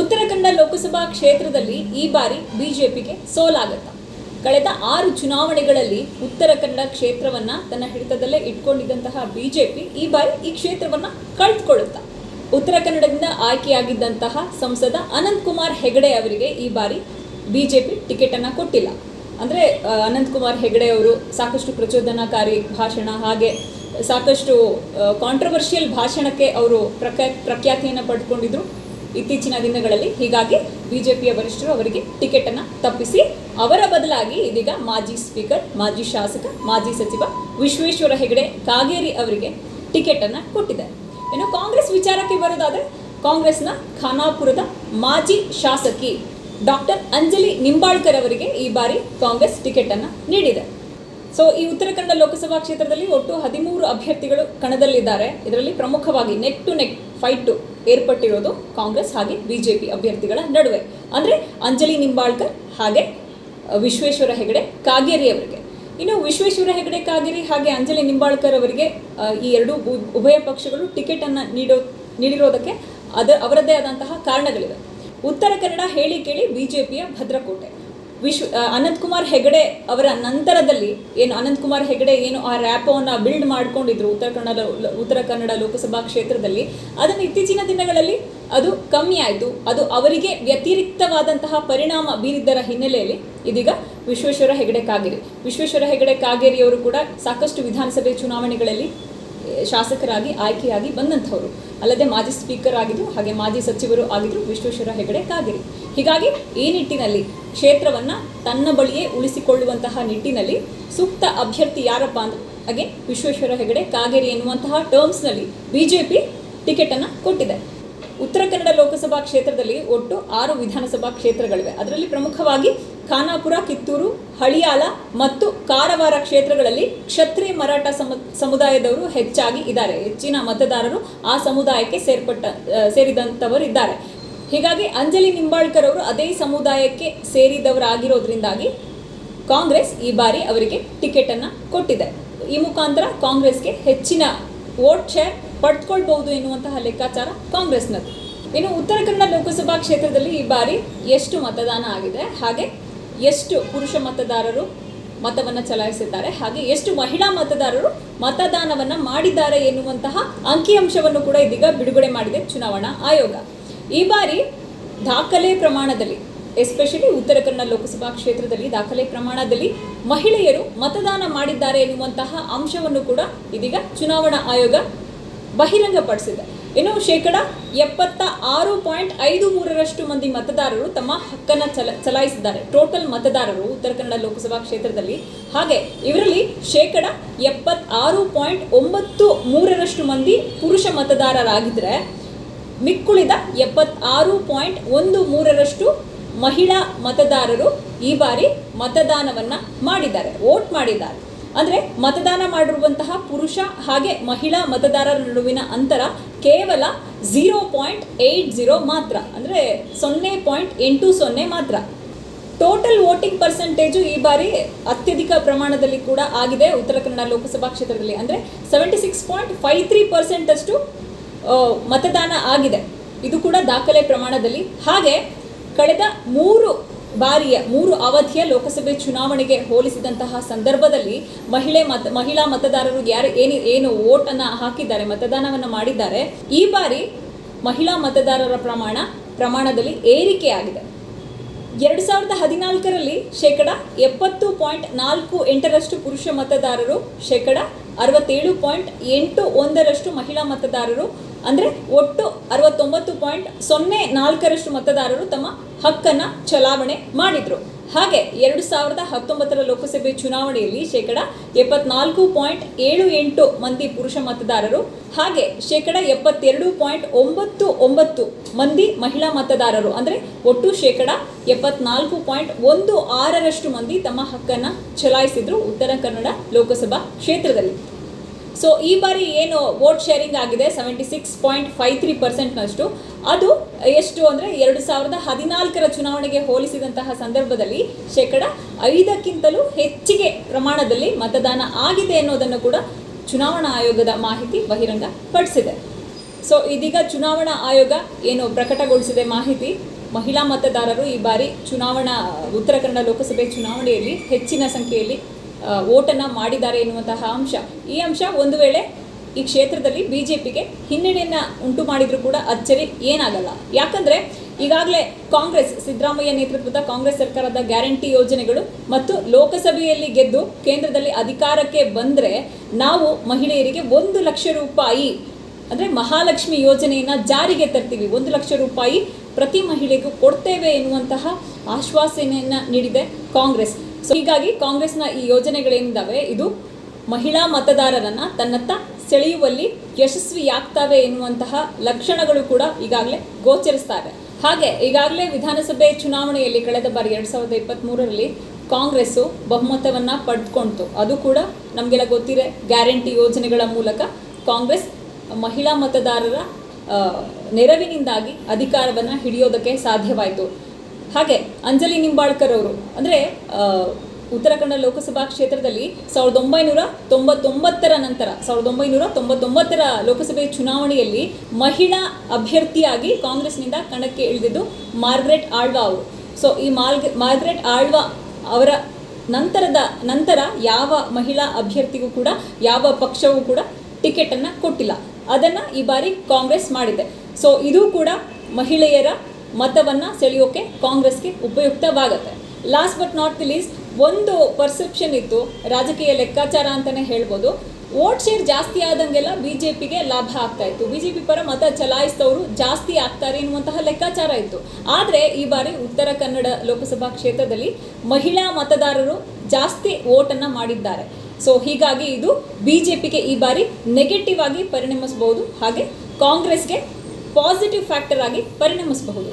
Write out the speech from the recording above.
ಉತ್ತರ ಕನ್ನಡ ಲೋಕಸಭಾ ಕ್ಷೇತ್ರದಲ್ಲಿ ಈ ಬಾರಿ ಬಿಜೆಪಿಗೆ ಸೋಲಾಗತ್ತ. ಕಳೆದ ಆರು ಚುನಾವಣೆಗಳಲ್ಲಿ ಉತ್ತರ ಕನ್ನಡ ಕ್ಷೇತ್ರವನ್ನ ತನ್ನ ಹಿಡಿತದಲ್ಲೇ ಇಟ್ಕೊಂಡಿದ್ದಂತಹ ಬಿಜೆಪಿ ಈ ಬಾರಿ ಈ ಕ್ಷೇತ್ರವನ್ನ ಕಳೆದುಕೊಳ್ಳುತ್ತಾ ಉತ್ತರ ಕನ್ನಡದಿಂದ ಆಯ್ಕೆಯಾಗಿದ್ದಂತಹ ಸಂಸದ ಅನಂತ್ ಕುಮಾರ್ ಹೆಗಡೆ ಅವರಿಗೆ ಈ ಬಾರಿ ಬಿಜೆಪಿ ಟಿಕೆಟ್ ಅನ್ನ ಕೊಟ್ಟಿಲ್ಲ. ಅಂದ್ರೆ ಅನಂತ್ ಕುಮಾರ್ ಹೆಗಡೆ ಅವರು ಸಾಕಷ್ಟು ಪ್ರಚೋದನಾಕಾರಿ ಭಾಷಣ ಹಾಗೆ ಸಾಕಷ್ಟು ಕಾಂಟ್ರವರ್ಷಿಯಲ್ ಭಾಷಣಕ್ಕೆ ಅವರು ಪ್ರಖ್ಯಾ, ಪ್ರಖ್ಯಾತಿಯನ್ನು ಪಡ್ಕೊಂಡಿದ್ರು. ಇತ್ತೀಚಿನ ದಿನಗಳಲ್ಲಿ ಹೀಗಾಗಿ ಬಿಜೆಪಿಯ ವರಿಷ್ಠರು ಅವರಿಗೆ ಟಿಕೆಟ್ ಅನ್ನು ತಪ್ಪಿಸಿ ಅವರ ಬದಲಾಗಿ ಇದೀಗ ಮಾಜಿ ಸ್ಪೀಕರ್, ಮಾಜಿ ಶಾಸಕ, ಮಾಜಿ ಸಚಿವ ವಿಶ್ವೇಶ್ವರ ಹೆಗಡೆ ಕಾಗೇರಿ ಅವರಿಗೆ ಟಿಕೆಟ್ ಅನ್ನು ಕೊಟ್ಟಿದ್ದಾರೆ. ಇನ್ನು ಕಾಂಗ್ರೆಸ್ ವಿಚಾರಕ್ಕೆ ಬರೋದಾದರೆ ಕಾಂಗ್ರೆಸ್ನ ಖಾನಾಪುರದ ಮಾಜಿ ಶಾಸಕಿ ಡಾಕ್ಟರ್ ಅಂಜಲಿ ನಿಂಬಾಳ್ಕರ್ ಅವರಿಗೆ ಈ ಬಾರಿ ಕಾಂಗ್ರೆಸ್ ಟಿಕೆಟ್ ಅನ್ನು ನೀಡಿದೆ. ಸೊ, ಈ ಉತ್ತರ ಕನ್ನಡ ಲೋಕಸಭಾ ಕ್ಷೇತ್ರದಲ್ಲಿ ಒಟ್ಟು ಹದಿಮೂರು ಅಭ್ಯರ್ಥಿಗಳು ಕಣದಲ್ಲಿದ್ದಾರೆ. ಇದರಲ್ಲಿ ಪ್ರಮುಖವಾಗಿ ನೆಕ್ ಟು ನೆಕ್ ಫೈಟ್ ಏರ್ಪಟ್ಟಿರೋದು ಕಾಂಗ್ರೆಸ್ ಹಾಗೆ ಬಿಜೆಪಿ ಅಭ್ಯರ್ಥಿಗಳ ನಡುವೆ. ಅಂದರೆ ಅಂಜಲಿ ನಿಂಬಾಳ್ಕರ್ ಹಾಗೆ ವಿಶ್ವೇಶ್ವರ ಹೆಗಡೆ ಕಾಗೇರಿ ಅವರಿಗೆ. ಇನ್ನು ವಿಶ್ವೇಶ್ವರ ಹೆಗಡೆ ಕಾಗೇರಿ ಹಾಗೆ ಅಂಜಲಿ ನಿಂಬಾಳ್ಕರ್ ಅವರಿಗೆ ಈ ಎರಡು ಉಭಯ ಪಕ್ಷಗಳು ಟಿಕೆಟ್ ಅನ್ನ ನೀಡೋ, ನೀಡಿರೋದಕ್ಕೆ ಅದ, ಅವರದ್ದೇ ಆದಂತಹ ಕಾರಣಗಳಿವೆ. ಉತ್ತರ ಕನ್ನಡ ಹೇಳಿ ಕೇಳಿ ಬಿಜೆಪಿಯ ಭದ್ರಕೋಟೆ. ವಿಶ್ವ ಅನಂತ್ ಕುಮಾರ್ ಹೆಗಡೆ ಅವರ ನಂತರದಲ್ಲಿ ಏನು ಅನಂತ್ ಕುಮಾರ್ ಹೆಗಡೆ ಏನು ಆ ರ್ಯಾಪವನ್ನು ಬಿಲ್ಡ್ ಮಾಡ್ಕೊಂಡಿದ್ರು ಉತ್ತರ ಕನ್ನಡ ಉತ್ತರ ಕನ್ನಡ ಲೋಕಸಭಾ ಕ್ಷೇತ್ರದಲ್ಲಿ, ಅದನ್ನು ಇತ್ತೀಚಿನ ದಿನಗಳಲ್ಲಿ ಅದು ಕಮ್ಮಿ ಆಯಿತು. ಅದು ಅವರಿಗೆ ವ್ಯತಿರಿಕ್ತವಾದಂತಹ ಪರಿಣಾಮ ಬೀರಿದ್ದರ ಹಿನ್ನೆಲೆಯಲ್ಲಿ ಇದೀಗ ವಿಶ್ವೇಶ್ವರ ಹೆಗಡೆ ಕಾಗೇರಿ. ವಿಶ್ವೇಶ್ವರ ಹೆಗಡೆ ಕಾಗೇರಿಯವರು ಕೂಡ ಸಾಕಷ್ಟು ವಿಧಾನಸಭೆ ಚುನಾವಣೆಗಳಲ್ಲಿ ಶಾಸಕರಾಗಿ, ಆಯ್ಕೆಯಾಗಿ ಬಂದಂಥವರು. ಅಲ್ಲದೆ ಮಾಜಿ ಸ್ಪೀಕರ್ ಆಗಿದ್ರು, ಹಾಗೆ ಮಾಜಿ ಸಚಿವರು ಆಗಿದ್ರು ವಿಶ್ವೇಶ್ವರ ಹೆಗಡೆ ಕಾಗೇರಿ. ಹೀಗಾಗಿ ಈ ನಿಟ್ಟಿನಲ್ಲಿ ಕ್ಷೇತ್ರವನ್ನ ತನ್ನ ಬಳಿಯೇ ಉಳಿಸಿಕೊಳ್ಳುವಂತಹ ನಿಟ್ಟಿನಲ್ಲಿ ಸೂಕ್ತ ಅಭ್ಯರ್ಥಿ ಯಾರಪ್ಪ ಅಂದ್ರೆ, ಹಾಗೆ ವಿಶ್ವೇಶ್ವರ ಹೆಗಡೆ ಕಾಗೇರಿ ಎನ್ನುವಂತಹ ಟರ್ಮ್ಸ್ನಲ್ಲಿ ಬಿಜೆಪಿ ಪಿ ಟಿಕೆಟನ್ನು ಕೊಟ್ಟಿದೆ. ಉತ್ತರ ಕನ್ನಡ ಲೋಕಸಭಾ ಕ್ಷೇತ್ರದಲ್ಲಿ ಒಟ್ಟು ಆರು ವಿಧಾನಸಭಾ ಕ್ಷೇತ್ರಗಳಿವೆ. ಅದರಲ್ಲಿ ಪ್ರಮುಖವಾಗಿ ಖಾನಾಪುರ, ಕಿತ್ತೂರು ಹಳಿಯಾಲ ಮತ್ತು ಕಾರವಾರ ಕ್ಷೇತ್ರಗಳಲ್ಲಿ ಕ್ಷತ್ರಿಯ ಮರಾಠ ಸಮ, ಸಮುದಾಯದವರು ಹೆಚ್ಚಾಗಿ ಇದ್ದಾರೆ. ಹೆಚ್ಚಿನ ಮತದಾರರು ಆ ಸಮುದಾಯಕ್ಕೆ ಸೇರ್ಪಟ್ಟ ಸೇರಿದಂಥವರು ಇದ್ದಾರೆ. ಹೀಗಾಗಿ ಅಂಜಲಿ ನಿಂಬಾಳ್ಕರ್ ಅವರು ಅದೇ ಸಮುದಾಯಕ್ಕೆ ಸೇರಿದವರಾಗಿರೋದ್ರಿಂದಾಗಿ ಕಾಂಗ್ರೆಸ್ ಈ ಬಾರಿ ಅವರಿಗೆ ಟಿಕೆಟ್ ಅನ್ನ ಕೊಟ್ಟಿದೆ. ಈ ಮುಖಾಂತರ ಕಾಂಗ್ರೆಸ್ಗೆ ಹೆಚ್ಚಿನ ವೋಟ್ ಶೇರ್ ಪಡ್ಕೊಳ್ಬಹುದು ಎನ್ನುವಂತಹ ಲೆಕ್ಕಾಚಾರ ಕಾಂಗ್ರೆಸ್ನದ್ದು. ಇನ್ನು ಉತ್ತರ ಕನ್ನಡ ಲೋಕಸಭಾ ಕ್ಷೇತ್ರದಲ್ಲಿ ಈ ಬಾರಿ ಎಷ್ಟು ಮತದಾನ ಆಗಿದೆ? ಹಾಗೆ ಎಷ್ಟು ಪುರುಷ ಮತದಾರರು ಮತವನ್ನು ಚಲಾಯಿಸಿದ್ದಾರೆ? ಹಾಗೆ ಎಷ್ಟು ಮಹಿಳಾ ಮತದಾರರು ಮತದಾನವನ್ನ ಮಾಡಿದ್ದಾರೆ ಎನ್ನುವಂತಹ ಅಂಕಿಅಂಶವನ್ನು ಕೂಡ ಇದೀಗ ಬಿಡುಗಡೆ ಮಾಡಿದೆ ಚುನಾವಣಾ ಆಯೋಗ. ಈ ಬಾರಿ ದಾಖಲೆ ಪ್ರಮಾಣದಲ್ಲಿ, ಎಸ್ಪೆಷಲಿ ಉತ್ತರ ಕನ್ನಡ ಲೋಕಸಭಾ ಕ್ಷೇತ್ರದಲ್ಲಿ ದಾಖಲೆ ಪ್ರಮಾಣದಲ್ಲಿ ಮಹಿಳೆಯರು ಮತದಾನ ಮಾಡಿದ್ದಾರೆ ಎನ್ನುವಂತಹ ಅಂಶವನ್ನು ಕೂಡ ಇದೀಗ ಚುನಾವಣಾ ಆಯೋಗ ಬಹಿರಂಗಪಡಿಸಿದೆ. ಇನ್ನು ಶೇಕಡ ಎಪ್ಪತ್ತ ಆರು ಪಾಯಿಂಟ್ ಐದು ಮೂರರಷ್ಟು ಮಂದಿ ಮತದಾರರು ತಮ್ಮ ಹಕ್ಕನ್ನು ಚಲ, ಚಲಾಯಿಸಿದ್ದಾರೆ. ಟೋಟಲ್ ಮತದಾರರು ಉತ್ತರ ಕನ್ನಡ ಲೋಕಸಭಾ ಕ್ಷೇತ್ರದಲ್ಲಿ. ಹಾಗೆ ಇವರಲ್ಲಿ ಶೇಕಡ ಎಪ್ಪತ್ತಾರು ಪಾಯಿಂಟ್ ಒಂಬತ್ತು ಮೂರರಷ್ಟು ಮಂದಿ ಪುರುಷ ಮತದಾರರಾಗಿದ್ದರೆ ಮಿಕ್ಕುಳಿದ ಎಪ್ಪತ್ತಾರು ಪಾಯಿಂಟ್ ಒಂದು ಮೂರರಷ್ಟು ಮಹಿಳಾ ಮತದಾರರು ಈ ಬಾರಿ ಮತದಾನವನ್ನ ಮಾಡಿದ್ದಾರೆ, ವೋಟ್ ಮಾಡಿದ್ದಾರೆ. ಅಂದ್ರೆ ಮತದಾನ ಮಾಡಿರುವಂತಹ ಪುರುಷ ಹಾಗೆ ಮಹಿಳಾ ಮತದಾರರ ನಡುವಿನ ಅಂತರ ಕೇವಲ ಝೀರೋ ಪಾಯಿಂಟ್ ಏಯ್ಟ್ ಝೀರೋ ಮಾತ್ರ, ಅಂದರೆ ಸೊನ್ನೆ ಪಾಯಿಂಟ್ ಎಂಟು ಸೊನ್ನೆ ಮಾತ್ರ. ಟೋಟಲ್ ವೋಟಿಂಗ್ ಪರ್ಸೆಂಟೇಜು ಈ ಬಾರಿ ಅತ್ಯಧಿಕ ಪ್ರಮಾಣದಲ್ಲಿ ಕೂಡ ಆಗಿದೆ ಉತ್ತರ ಕನ್ನಡ ಲೋಕಸಭಾ ಕ್ಷೇತ್ರದಲ್ಲಿ. ಅಂದರೆ seventy six point five three ಪರ್ಸೆಂಟಷ್ಟು ಮತದಾನ ಆಗಿದೆ. ಇದು ಕೂಡ ದಾಖಲೆ ಪ್ರಮಾಣದಲ್ಲಿ. ಹಾಗೆ, ಕಳೆದ ಮೂರು ಬಾರಿಯ ಮೂರು ಅವಧಿಯ ಲೋಕಸಭೆ ಚುನಾವಣೆಗೆ ಹೋಲಿಸಿದಂತಹ ಸಂದರ್ಭದಲ್ಲಿ ಮಹಿಳೆ ಮತ, ಮಹಿಳಾ ಮತದಾರರು ಯಾರು ಏನು ಏನು ವೋಟನ್ನು ಹಾಕಿದ್ದಾರೆ, ಮತದಾನವನ್ನು ಮಾಡಿದ್ದಾರೆ, ಈ ಬಾರಿ ಮಹಿಳಾ ಮತದಾರರ ಪ್ರಮಾಣ ಪ್ರಮಾಣದಲ್ಲಿ ಏರಿಕೆಯಾಗಿದೆ. ಎರಡು ಸಾವಿರದ ಹದಿನಾಲ್ಕರಲ್ಲಿ ಶೇಕಡ ಎಪ್ಪತ್ತು ಪಾಯಿಂಟ್ ನಾಲ್ಕು ಎಂಟರಷ್ಟು ಪುರುಷ ಮತದಾರರು, ಶೇಕಡ ಅರವತ್ತೇಳು ಪಾಯಿಂಟ್ ಎಂಟು ಒಂದರಷ್ಟು ಮಹಿಳಾ ಮತದಾರರು, ಅಂದರೆ ಒಟ್ಟು ಅರವತ್ತೊಂಬತ್ತು ಪಾಯಿಂಟ್ ಸೊನ್ನೆ ನಾಲ್ಕರಷ್ಟು ಮತದಾರರು ತಮ್ಮ ಹಕ್ಕನ್ನು ಚಲಾವಣೆ ಮಾಡಿದರು. ಹಾಗೆ ಎರಡು ಸಾವಿರದ ಹತ್ತೊಂಬತ್ತರ ಲೋಕಸಭೆ ಚುನಾವಣೆಯಲ್ಲಿ ಶೇಕಡ ಎಪ್ಪತ್ನಾಲ್ಕು ಪಾಯಿಂಟ್ ಏಳು ಎಂಟು ಮಂದಿ ಪುರುಷ ಮತದಾರರು ಹಾಗೆ ಶೇಕಡ ಎಪ್ಪತ್ತೆರಡು ಪಾಯಿಂಟ್ ಒಂಬತ್ತು ಒಂಬತ್ತು ಮಂದಿ ಮಹಿಳಾ ಮತದಾರರು, ಅಂದರೆ ಒಟ್ಟು ಶೇಕಡ ಎಪ್ಪತ್ನಾಲ್ಕು ಪಾಯಿಂಟ್ ಒಂದು ಆರರಷ್ಟು ಮಂದಿ ತಮ್ಮ ಹಕ್ಕನ್ನು ಚಲಾಯಿಸಿದ್ರು ಉತ್ತರ ಕನ್ನಡ ಲೋಕಸಭಾ ಕ್ಷೇತ್ರದಲ್ಲಿ. ಸೊ ಈ ಬಾರಿ ಏನು ವೋಟ್ ಶೇರಿಂಗ್ ಆಗಿದೆ? Seventy six point five three ಪರ್ಸೆಂಟ್ನಷ್ಟು ಅದು ಎಷ್ಟು ಅಂದರೆ ಎರಡು ಸಾವಿರದ ಹದಿನಾಲ್ಕರ ಚುನಾವಣೆಗೆ ಹೋಲಿಸಿದಂತಹ ಸಂದರ್ಭದಲ್ಲಿ ಶೇಕಡ ಐದಕ್ಕಿಂತಲೂ ಹೆಚ್ಚಿಗೆ ಪ್ರಮಾಣದಲ್ಲಿ ಮತದಾನ ಆಗಿದೆ ಅನ್ನೋದನ್ನು ಕೂಡ ಚುನಾವಣಾ ಆಯೋಗದ ಮಾಹಿತಿ ಬಹಿರಂಗ ಪಡಿಸಿದೆ. ಸೊ ಇದೀಗ ಚುನಾವಣಾ ಆಯೋಗ ಏನು ಪ್ರಕಟಗೊಳಿಸಿದೆ ಮಾಹಿತಿ? ಮಹಿಳಾ ಮತದಾರರು ಈ ಬಾರಿ ಚುನಾವಣಾ, ಉತ್ತರ ಕನ್ನಡ ಲೋಕಸಭೆ ಚುನಾವಣೆಯಲ್ಲಿ ಹೆಚ್ಚಿನ ಸಂಖ್ಯೆಯಲ್ಲಿ ಓಟನ್ನು ಮಾಡಿದ್ದಾರೆ ಎನ್ನುವಂತಹ ಅಂಶ. ಈ ಅಂಶ ಒಂದು ವೇಳೆ ಈ ಕ್ಷೇತ್ರದಲ್ಲಿ ಬಿ ಜೆ ಪಿಗೆ ಹಿನ್ನಡೆಯನ್ನು ಉಂಟು ಮಾಡಿದರೂ ಕೂಡ ಅಚ್ಚರಿ ಏನಾಗಲ್ಲ. ಯಾಕಂದ್ರೆ ಈಗಾಗಲೇ ಕಾಂಗ್ರೆಸ್, ಸಿದ್ದರಾಮಯ್ಯ ನೇತೃತ್ವದ ಕಾಂಗ್ರೆಸ್ ಸರ್ಕಾರದ ಗ್ಯಾರಂಟಿ ಯೋಜನೆಗಳು ಮತ್ತು ಲೋಕಸಭೆಯಲ್ಲಿ ಗೆದ್ದು ಕೇಂದ್ರದಲ್ಲಿ ಅಧಿಕಾರಕ್ಕೆ ಬಂದ್ರೆ ನಾವು ಮಹಿಳೆಯರಿಗೆ ಒಂದು ಲಕ್ಷ ರೂಪಾಯಿ ಅಂದ್ರೆ ಮಹಾಲಕ್ಷ್ಮಿ ಯೋಜನೆಯನ್ನ ಜಾರಿಗೆ ತರ್ತೀವಿ. ಒಂದು ಲಕ್ಷ ರೂಪಾಯಿ ಪ್ರತಿ ಮಹಿಳೆಗೂ ಕೊಡ್ತೇವೆ ಎನ್ನುವಂತಹ ಆಶ್ವಾಸನೆಯನ್ನ ನೀಡಿದೆ ಕಾಂಗ್ರೆಸ್. ಸೊ ಹೀಗಾಗಿ ಕಾಂಗ್ರೆಸ್ನ ಈ ಯೋಜನೆಗಳೇನಿದ್ದಾವೆ ಇದು ಮಹಿಳಾ ಮತದಾರರನ್ನ ತನ್ನತ್ತ ಸೆಳೆಯುವಲ್ಲಿ ಯಶಸ್ವಿಯಾಗ್ತವೆ ಎನ್ನುವಂತಹ ಲಕ್ಷಣಗಳು ಕೂಡ ಈಗಾಗಲೇ ಗೋಚರಿಸ್ತವೆ. ಹಾಗೆ ಈಗಾಗಲೇ ವಿಧಾನಸಭೆ ಚುನಾವಣೆಯಲ್ಲಿ ಕಳೆದ ಬಾರಿ ಎರಡ್ ಸಾವಿರದ ಇಪ್ಪತ್ತ್ಮೂರರಲ್ಲಿ ಕಾಂಗ್ರೆಸ್ಸು ಬಹುಮತವನ್ನು ಪಡೆದುಕೊಂತು ಅದು ಕೂಡ ನಮಗೆಲ್ಲ ಗೊತ್ತಿದೆ, ಗ್ಯಾರಂಟಿ ಯೋಜನೆಗಳ ಮೂಲಕ ಕಾಂಗ್ರೆಸ್ ಮಹಿಳಾ ಮತದಾರರ ನೆರವಿನಿಂದಾಗಿ ಅಧಿಕಾರವನ್ನು ಹಿಡಿಯೋದಕ್ಕೆ ಸಾಧ್ಯವಾಯಿತು. ಹಾಗೆ ಅಂಜಲಿ ನಿಂಬಾಳ್ಕರ್ ಅವರು, ಅಂದರೆ ಉತ್ತರ ಕನ್ನಡ ಲೋಕಸಭಾ ಕ್ಷೇತ್ರದಲ್ಲಿ ಸಾವಿರದ ಒಂಬೈನೂರ ತೊಂಬತ್ತೊಂಬತ್ತರ ನಂತರ, ಸಾವಿರದ ಒಂಬೈನೂರ ತೊಂಬತ್ತೊಂಬತ್ತರ ಲೋಕಸಭೆ ಚುನಾವಣೆಯಲ್ಲಿ ಮಹಿಳಾ ಅಭ್ಯರ್ಥಿಯಾಗಿ ಕಾಂಗ್ರೆಸ್ನಿಂದ ಕಣಕ್ಕೆ ಇಳಿದಿದ್ದು ಮಾರ್ಗ್ರೆಟ್ ಆಳ್ವಾ ಅವರು. ಸೊ ಈ ಮಾರ್ಗ್, ಮಾರ್ಗ್ರೆಟ್ ಆಳ್ವಾ ಅವರ ನಂತರದ, ನಂತರ ಯಾವ ಮಹಿಳಾ ಅಭ್ಯರ್ಥಿಗೂ ಕೂಡ, ಯಾವ ಪಕ್ಷವೂ ಕೂಡ ಟಿಕೆಟನ್ನು ಕೊಟ್ಟಿಲ್ಲ. ಅದನ್ನು ಈ ಬಾರಿ ಕಾಂಗ್ರೆಸ್ ಮಾಡಿದೆ. ಸೊ ಇದು ಕೂಡ ಮಹಿಳೆಯರ ಮತವನ್ನು ಸೆಳೆಯೋಕೆ ಕಾಂಗ್ರೆಸ್ಗೆ ಉಪಯುಕ್ತವಾಗುತ್ತೆ. Last but not the least ಒಂದು ಪರ್ಸೆಪ್ಷನ್ ಇತ್ತು ರಾಜಕೀಯ ಲೆಕ್ಕಾಚಾರ ಅಂತಲೇ ಹೇಳ್ಬೋದು. ವೋಟ್ ಶೇರ್ ಜಾಸ್ತಿ ಆದಂಗೆಲ್ಲ ಬಿ ಜೆ ಪಿಗೆ ಲಾಭ ಆಗ್ತಾ ಇತ್ತು. ಬಿ ಜೆ ಪಿ ಪರ ಮತ ಚಲಾಯಿಸಿದವರು ಜಾಸ್ತಿ ಆಗ್ತಾರೆ ಎನ್ನುವಂತಹ ಲೆಕ್ಕಾಚಾರ ಇತ್ತು. ಆದರೆ ಈ ಬಾರಿ ಉತ್ತರ ಕನ್ನಡ ಲೋಕಸಭಾ ಕ್ಷೇತ್ರದಲ್ಲಿ ಮಹಿಳಾ ಮತದಾರರು ಜಾಸ್ತಿ ವೋಟನ್ನು ಮಾಡಿದ್ದಾರೆ. ಸೊ ಹೀಗಾಗಿ ಇದು ಬಿ ಜೆ ಪಿಗೆ ಈ ಬಾರಿ ನೆಗೆಟಿವ್ ಆಗಿ ಪರಿಣಮಿಸಬಹುದು ಹಾಗೆ ಕಾಂಗ್ರೆಸ್ಗೆ ಪಾಸಿಟಿವ್ ಫ್ಯಾಕ್ಟರ್ ಆಗಿ ಪರಿಣಮಿಸಬಹುದು.